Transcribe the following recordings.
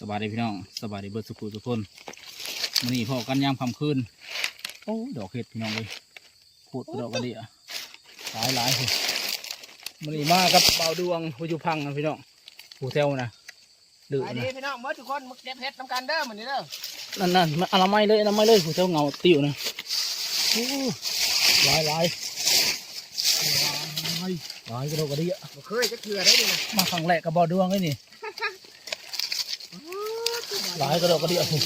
สบายดีพี่น้องสบายดีเบิดสุขุทุกคนมันนี้พอกันยามค่ำคืนโอ้ดอกเห็ดพี่น้องเลยโคตรดอกกระเดียหลายหลายเลยมันนี้มากับเบาดวงผู้อยู่พังนะพี่น้องผู้เทวนะดื้อไปดีนะพี่น้องเมื่อทุกคนมึกเก็บเห็ดน้ำกันเด้อเหมือนนี้เด้อนั่นนั่นมาอนามัยเลยอนามัยเลยผู้เทวเงาติ้วนะโอ้หลายหลายหลายหลายกระดอกกระเดียบ่เคยจะเถื่อได้ดินะมาครั้งแรกกับเบาดวงเลยนี่ หลายกระดอกกระเดียผู้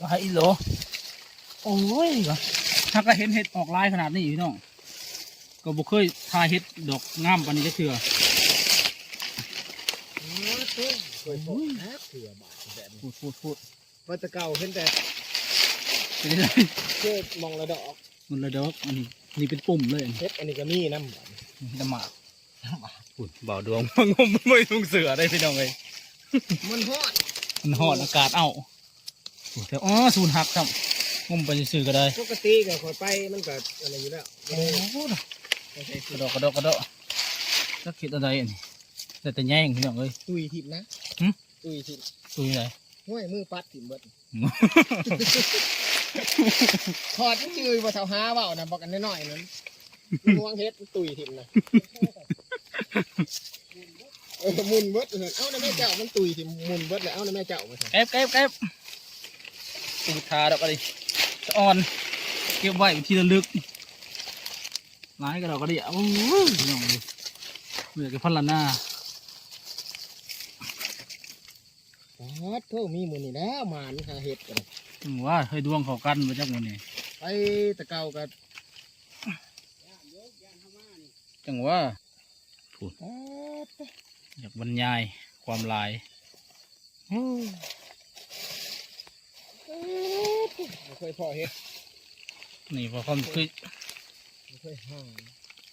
หลายอีโหลโอ้ยก็ถ้าก็เห็นเห็ดออกลายขนาดนี้พี่น้องก็บ่เคยทายเห็ดดอกงามปานนี้จะเถื่อเคยบอกนะเถื่อบาทแบบนี้พูดพูดพูดว่าจะเก่าเห็นแต่ไปเลยเชื่อมองระดอกมันเลยดอกอันนี้นี่เป็นปุ่มเลยเห็ดอันนี้ก็มีน้ำบาทดำหมากพูดเบาดวงมางมไม่ลงเสือได้พี่น้องเลยมันฮอด มันหอดอากาศเอาโอ้แต่อ๋อศูนย์หักครับงมไปซื้อๆก็ได้ปกติก็คอยไปมันก็อะไรอยู่แล้วโอ้โหกระดอกกระดอกกระดอกสักคิดอะไรอันนี้แต่แต่แย่งพี่น้องเลยตุยทิพนะหึตุยทิพตุยไหนห้วยมือปัดถิ่มเบิดถอดมันจืดว่าเท่าหาเปล่านะบอกกันน้อยๆนั้นมันวางเห็ดมันตุยทิพนะ เออมุนเบิดเลยเอ้าในแม่เจ้ามันตุยทิมมุนเบิดเลยเอ้าในแม่เจ้ามาเถอะเก็บเก็บเก็บตูดทาดอกอะไรสะอ่อนเก็บไว้เป็นที่ระลึกร้ายกระดอกกระเดียโอ้ยพี่น้องเลยเหมือนกับพันละหน้าอ๋อโทษมีมือนี่แล้วหมานหาเห็ดกันจังว่าให้ดวงเขากันมาจากมันนี่ไปตะเกากันจังว่าอ๋อ อยากบรรยายความหลายไม่เคยพอเห็ดนี่พอความคือไม่เคยห่าง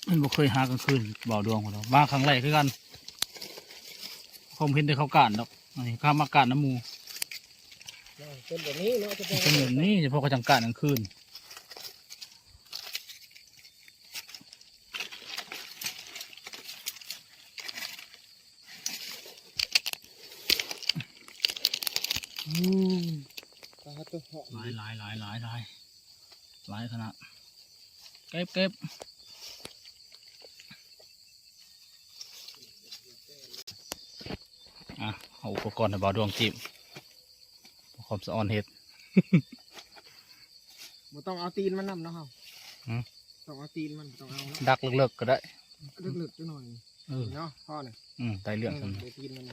มันบ่เคยหากลางคืนบ่าวดวงของเรามาครั้งแรกคือกันผมเห็นแต่เขาการดอกอันนี้ข้ามมาการน้ำหมูเป็นแบบนี้เนาะจะเป็นเป็นแบบนี้เฉพาะเขาจังการกลางคืนอู้ ตาตัวเหาะหลายหลายหลายหลายหลายหลายขนาดเก็บเก็บอะเอาอุปกรณ์ในบ่าวดวงจีบความสะออนเห็ดบ่ต้องเอาตีนมันนำเนาะเฮาหืมต้องเอาตีนมันต้องเอาเนาะดักเลิกๆก็ได้ลึกๆจังหน่อยเออเนาะพ่อเนี่ยอืมไตเรื่องกันเดี๋ยวตีนมัน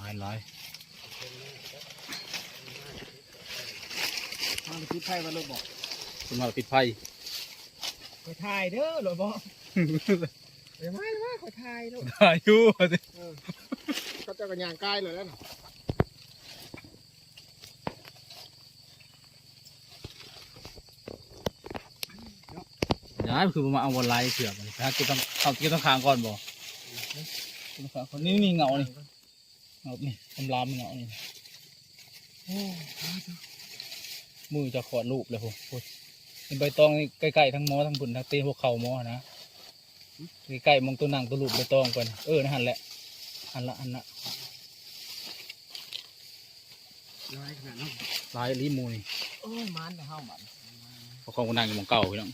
หลายหลายำมาไปคิดไพ่มาลูกบอกคุณมาปิดไพ่ขอถ่ายเด้อหรอบอกเดี๋ยวมาเดี๋ยวมาขอถ่ายลูกอายุเออเขาเจะกันยางใกล้เลยแล้วน่ะย้ายคือมาเอาวันไลน์เสือกมันถ้าจะต้องเอาจะต้องค้างก่อนบ่ต้องค้างคนนี้นี่เงานี่ เงานี่ทำลามเงานี่โอ้มือจะขอดรูปเลยผมเป็นใบตองนี่ใกล้ๆทั้งหมอทั้งผุนทั้งตีนพวกเข่าหมอนะใกล้ๆมองตัวหนังตัวรูปใบตองก่อนเออนั่นแหละอันละอันละน้อยขนาดนั้นลายลีมูนี่โอ้ยมันเฮามันเพราะของคนนั่งอยู่หมองเก่าพี่น้อง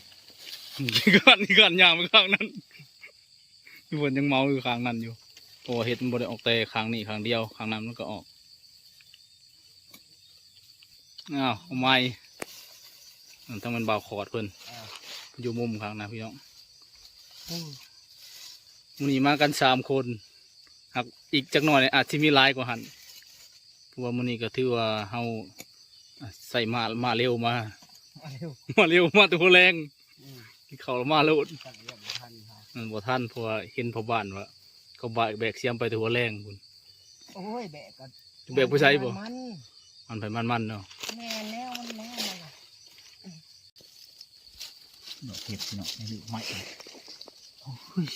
นี่กันนี่กันยางไปข้างนั้นพี่ฝนยังเมาอยู่ข้างนั้นอยู่เพราะว่าเห็ดมันบ่ได้ออกแต่ข้างนี้ข้างเดียวข้างนั้นมันก็ออกอ้าวเอาไม้อันทั้งมันเบาคอร์ดเพิ่นอยู่มุมข้างนะพี่น้องมันนี้มากันสามคนหากอีกจักหน่อยอาจจะมีหลายกว่าหันเพราะว่ามันนี้ก็ถือว่าเฮาอะใส่มามาเร็วมา มาเร็วมาเร็วมาตัวแรงอืมกินเขาวแล้วมาแล้วสั่งเรื่องบ่ทันค่ะมันบ่ท่านเพราะว่าเห็นพ่อบ้านว่า เขาบากแบกเสียมไปตัวแรงคุณโอ้ยแบกกันแบกผู้ชายบ่มันมันไปมันมันๆเนาะแม่แล้วมันแล้วมันน่ะดอกเห็ดเนาะในลูกไม้โอ้ย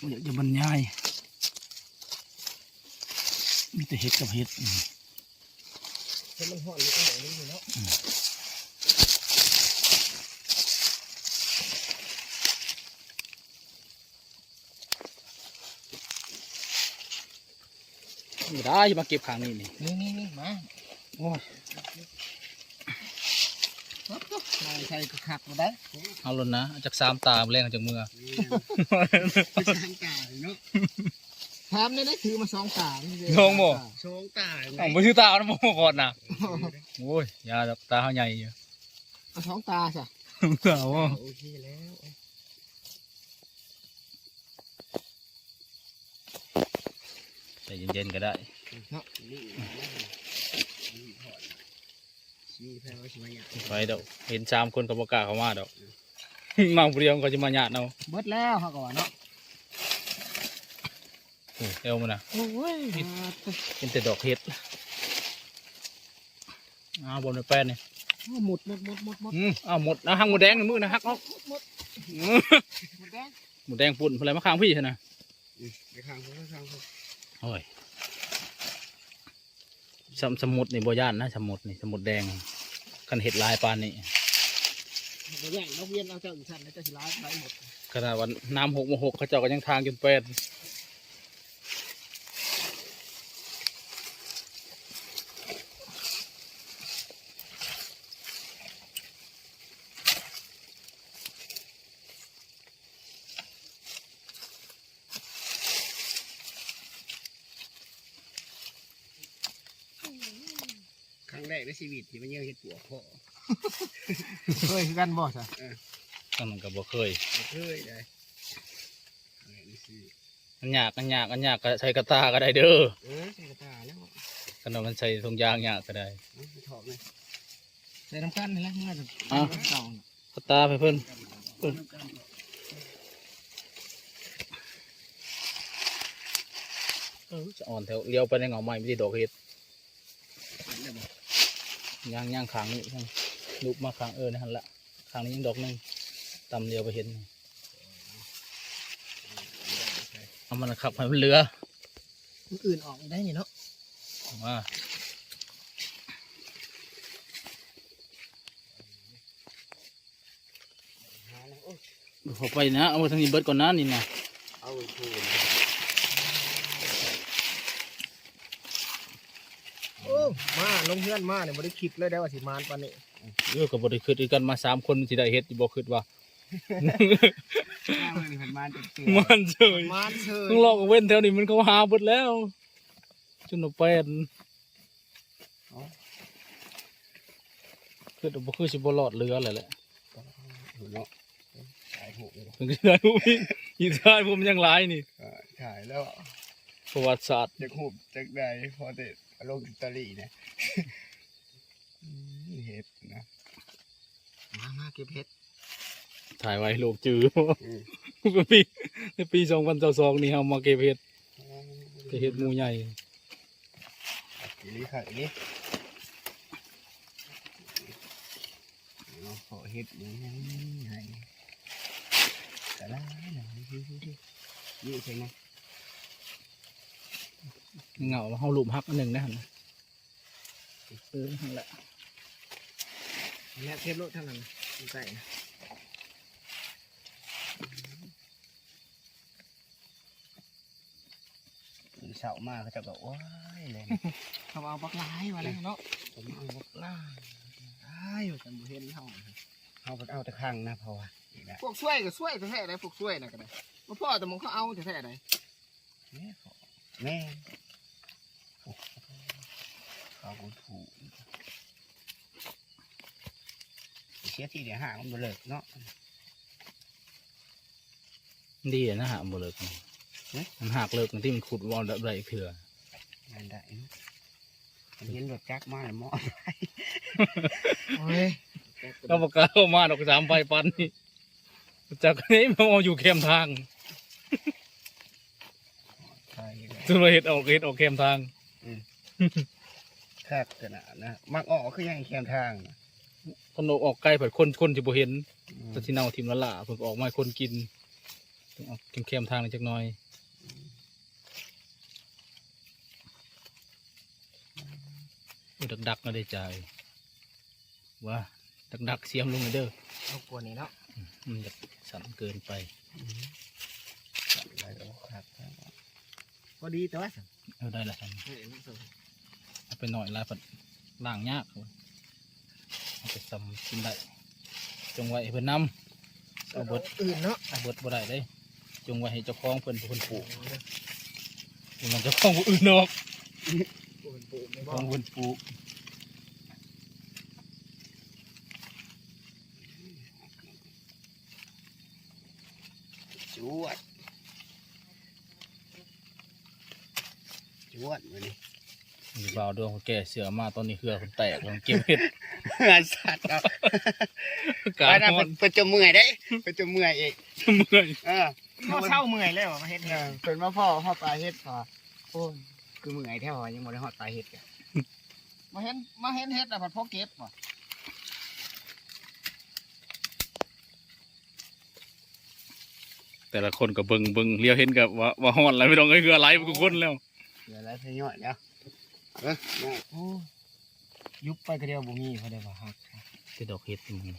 บ่อยากจะบรรยายมีแต่เห็ดกับเห็ดอืมเห็นมันห่อนอยู่ตรงไหนนี่เนาะ ไม่ได้มาเก็บขางนี่นี่นี่นี่นี่มาโอ้ยนายใส่กระขักมาได้เอาลนนะเอาจากสามตาแรงจากมือสองตาเนาะถามได้ได้ถือมาสองตางงบ่สองตาอ๋อไม่ชื่อตาเอาน้ำโมก่อนนะโอ้ยยาดอกตาเขาใหญ่อยู่เอาสองตาใช่เอาโอเคแล้วใจเย็นๆก็ได้ ไปดอกเห็นสามคนกับกาเขามาดอกมาเดียวก็จะมาหยาดเอาเบิดแล้วเขาก่อนเนาะเอวมันนะเป็นแต่ดอกเห็ดอาบนไปแป้นนี่หมดหมดหมดหมดหมดอ้าวหมดนะหักหมดแดงในมือนะหักเอาหมดหมดแดงหมดแดงปุ่นอะไรมาข้างพี่ใช่ไหมไปข้างเขาข้างเขาโอ้ย สมสมุดนี่บ่ย่านนะสมุดนี่สมุดแดงกันเห็ดลายปานนี่ไปแย่งเราเวียนเอาเจ้าอีกชั้นแล้วเจ้าสิร้ายไปหมดขนาดวันน้ำหกโมหกเขาเจ้าก็ยังทางจนเป็น แรกในชีวิตที่มันเยอะเห็ดปัวพ่อเคยคือกันบ่ใช่ตั้งนั้นก็บ่เคยเคยได้ครั้งแรกในชีวิตอันยากอันยากอันยากก็ใช้กระตาก็ได้เด้อเออใส่กระตาแล้วขนมมันใช้ทงยางยากก็ได้เอาไปถอดเลยใส่น้ำกันนี่แหละเมื่อจะอะเก่ากระตาไปเพิ่นเออจะอ่อนแถวเลี้ยวไปในเงาไม้ไม่ได้ดอกเห็ด ย่างย่างขางนี่ยังลุกมาขางเออนะฮันละขางนี้ยังดอกหนึงตำเลี้ยวไปเห็นเอามันขับให้มันเหลือมันอื่นออกได้นี่เนาะมาขอไปนะ เอามาทางนี้เบิดก่อนนะนี่นะเอาคู โอ้มาลงเพื่อนมาเนี่ยไม่ได้คิดเลยได้ว่าสิมานปานนี้เออกับบริคืดด้วยกันมาสามคนสิได้เฮ็ดบ่คืดว่านี่เป็นมานเตือมันเฉยมานเชยต้องลอกเอาเว้นแถวนี้มันเขาหาเบิดแล้วจนเอาเป็นคือบ่คือสิบ่รอดเรือเลยแหละเนาะถ่ายหูเลยถึงได้รู้พี่อีท้ายผมยังหลายนี่ถ่ายแล้วประวัติศาสตร์จะหูบจากใดพอเด็ด ลงอิตาลีเนี่ยเห็ดนะมามาเก็บเห็ดถ่ายไว้โลกจื้อปีในปี2022นี่เฮามาเก็บเฮ็ดเก็บเฮ็ดหมู่ใหญ่อีนี่ค่ะอีนี่เราขอเห็ดอย่างนี้ให้แต่ละหน่อยดูดูดูนี่ใช่ไหม เหงาเฮาหลุมฮักอันหนึงนะหั่นน่ะเออนั่นแหละแม่เทปรถเท่านั้นใส่เสามากเขาจะบอกว้ายเลยเขาเอาบักลายมาเลยเนาะผมเอาบักลายลายอยู่แต่บุเห็นเขาเขาเอาแต่ข้างนะเพราะว่าพวกช่วยก็ช่วยแท้ๆเลยพวกช่วยนะก็ได้มาพ่อแต่มึงเขาเอาแท้ๆเลยแม่แม่ เขาถูกเสียที่เดี๋ยวห่างมันเลิกเนาะดีอะนะฮะบ่เลิกนี่เอ๊ะมันหักเลิกที่มันขุดวอลได้เถื่อนั่นได้มันเห็นรถจักรมาเลยมอโอ้ยก็บอกกล้าเข้ามาดอกสามใบปันนี่จากนี้มันเอาอยู่แคมทางใช่เลยสุรเห็ดออกเห็ดออกแคมทางแคบขนาดนะมักออกคือยังแคมทางนะขนมออกไกลผัดคนคนจะบ่เห็นแตที่เน่าทิมละล่ะเพิ่งออกมาให้คนกินต้องออกแคมๆทางหน่อยจักหน่อยอุ๊ยดักๆก็ได้ใจว่าดักๆเสียมลงเลยเด้อเอากลัวนี่เนาะมันจะสั่นเกินไป อะไรก็ครับก็ดีแต่ว่าเออได้ละครับเอา ไปหน่อยลายผัดล่างยากครับเอาไปซ้ำกินได้จงไว้ให้เพิ่นนำเอาเบิดอื่นเนาะเอาเบิดบ่ได้เลยจงไว้ให้เจ้าของเพิ่นเป็นคนปลูกมันเจ้าของผู้อื่นนอกปลูกปลูกไม่ขบออกงเพิ่นปลูกจวดจวดมานี่ มีบ่าวดวงคนแก่เสือมาตอนนี้เครือคนแตกมันเก็บเห็ดงานสัตว์ครับกาไปรนะนอนเป็นจะเมื่อยได้เป็นจะเมื่อยเองเมื่อยเออเขาเศร้าเมื่อยแล้วมาเฮ็ดเออเป็นมาพ่อพ่อปลาเฮ็ดพอโอ้ยคือเมื่อยแท้พอยังบ่ได้ฮอดปลาเฮ็ดกันมาเห็นมาเห็นเฮ็ดแต่ผัดพอเก็บว่ะแต่ละคนก็เบิ่งเบิ่งเลี้ยวเห็นกับว่าว่าฮอดแล้วไม่ต้องเอ้ยคืออะไรมันก็คนแล้วเดี๋ยวแล้วทยอยแล้ว เออเนี่ยโอ้ยุบไปก็เดียวบ่มีเขาได้ว่าฮักคือดอกเห็ดมัน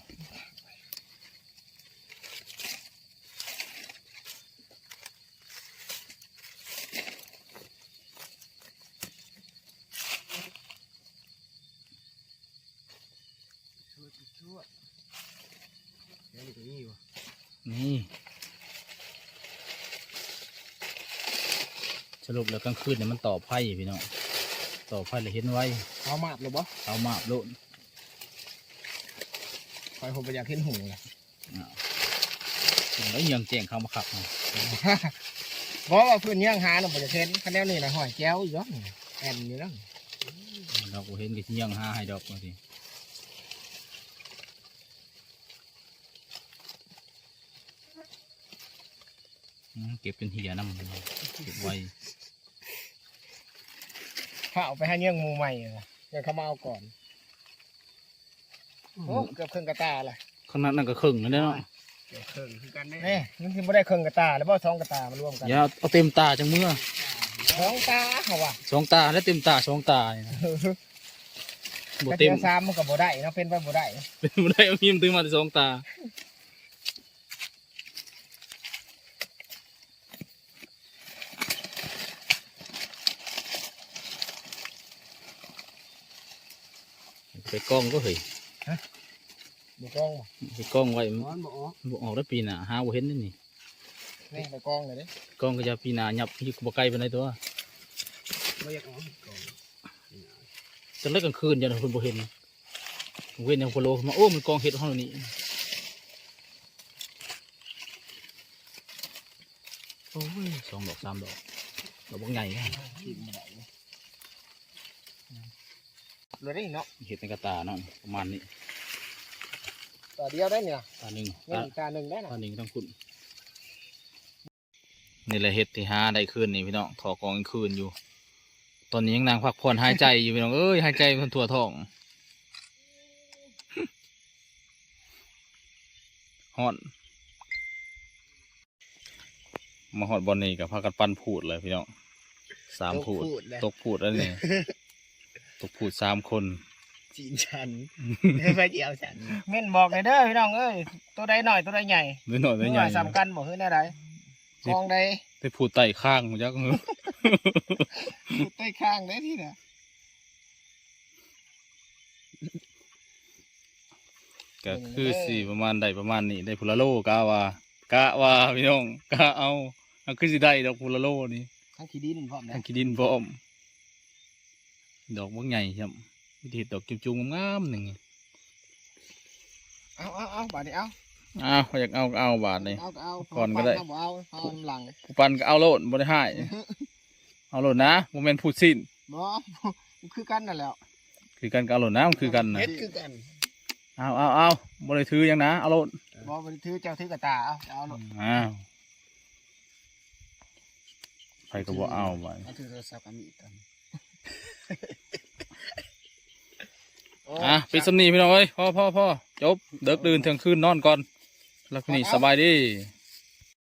ชวดชวดเดี๋ยวนี้ก็มีอยู่นี่สรุปแล้วกลางคืนเนี่ยมันต่อไผ่พี่น้อง ต่อไผ่เลยเห็นไว้เอามาบเลยบ่เอามาโลดคอยผมไปอยากเห็นหูเลยแล้วยังแจ้งเขามาขับมาเพราะว่าเพื่อนย่างหาน่ะบ่จะเห็นคะแนนนี่นะหอยแก้วอยู่เนาะแอนอยู่เนาะเราก็เห็นกี่ยังห้าให้ดอกบางทีอืมเก็บเป็นเหียน้ำมันเก็บไว้ ถ้าเอาไปให้เงี้ยงหมูใหม่เลยเดี๋ยวเขามาเอาก่อนโอ้เกือบครึ่งกระตาเลยข้างนั้นนั่นก็ครึ่งแล้วเนาะเดี๋ยวเครื่องคือกันเนี่ยนี่มันคือไม่ได้ครึ่งกระตา แล้วบ่สองกระตามารวมกันอย่าเอาเต็มตาจังเมื่อสองตาเขาว่าสองตาแล้วเต็มตาสองตาเนี่ยนะบ่กระเต็เทียมมซ้ำมันก็บ่ได้เนาะเป็นไปบ่ได้เป็นบ่ได้เอามีมนตึงมาแต่สองตาไปกล้องก็เฮ้ย บ่กองบ่ ไปกล้องไว้ ร้อนบ่ออก บ่อ อกแล้วปีหน้าหาบ่เห็นนี่นี่นี่ไปกองเลยเด้กล้องก็จะปีหน้ายับอยู่บ่ไกลปานใดตัวไม่อยากออกก่อนจังได๋กลางคืนจังเพิ่นบ่เห็นเว้นยังพะโลขึ้นมาโอ้มันกองเห็ดเฮานี่โอ้ยสองดอกสามดอกดอกบ่ใหญ่นะกินบ่ได้ เลยเลยได้เนาะเห็ดในกระตาเนาะประมาณนี้ต่อเดียวได้เนี่ยตาหนึ่งเงี้ยตาอีกตาหนึ่งได้นะตาหนึ่งต้องคุณนี่แหละเห็ดที่หาได้คืนนี่พี่น้องถอกองกลางคืนอยู่ ตอนนี้ยังนางพักผ่อนหายใจอยู่พี่น้องเอ้ยหายใจมันทั่วท้องฮอดมาฮอดบอลนี่กับพากันปั้นพูดเลยพี่น้องสามพูดพูดเลยตกพูดแล้วนี่ ตกพูดสามคนจีนฉันไปเดียวฉันเม่นบอกเลยเด้อพี่น้องเอ้ยตัวใดหน่อยตัวใดใหญ่นิดหน่อยนิดเมื่ใหญ่อสำคัญบอกเฮ้ยได้ไรกองใดไปพูดไต่ข้างมันจักใต้ข้างได้ที่น่ะก็คือสี่ประมาณใดประมาณนี้ได้พุละโลกะว่ากะว่าพี่น้องกะเอาเอาคือสิได้ดอกพุละโลนี่ทั้งขี้ดินพร้อมนะทางขี้ดินพร้อม ดอกบ่ใหญ่ครับวิธีดอกจุ่มๆงามๆหนึ่งเอาเอาเอาบาดนี้เอาอ้าวอยากเอาก็เอาบาทนี่เอาก็เอาก่อนก็ได้เอาเอาเอาหลังผู้ปันก็เอาโลดบ่ได้ให้เอาโลดนะบ่แม่นพูดสิ้นบ่มันคือกันนั่นแหละคือกันก็เอาโลดนะมันคือกันนะเฮ็ดคือกันเอาเอาเอาบ่ได้ถือหยังนะเอาโลดบ่มันถือเจ้าถือกระตาเอาเอาลูกอ้าวใครก็บ่เอาบาดเอาถือโทรศัพท์กันอีกกัน อะปิดสำนีพี่น้องเอ้ยพ่อพ่อพ่อจบเดิกดื่นเที่ยงคืนนอนก่อนแล้วพี่นี่สบายดี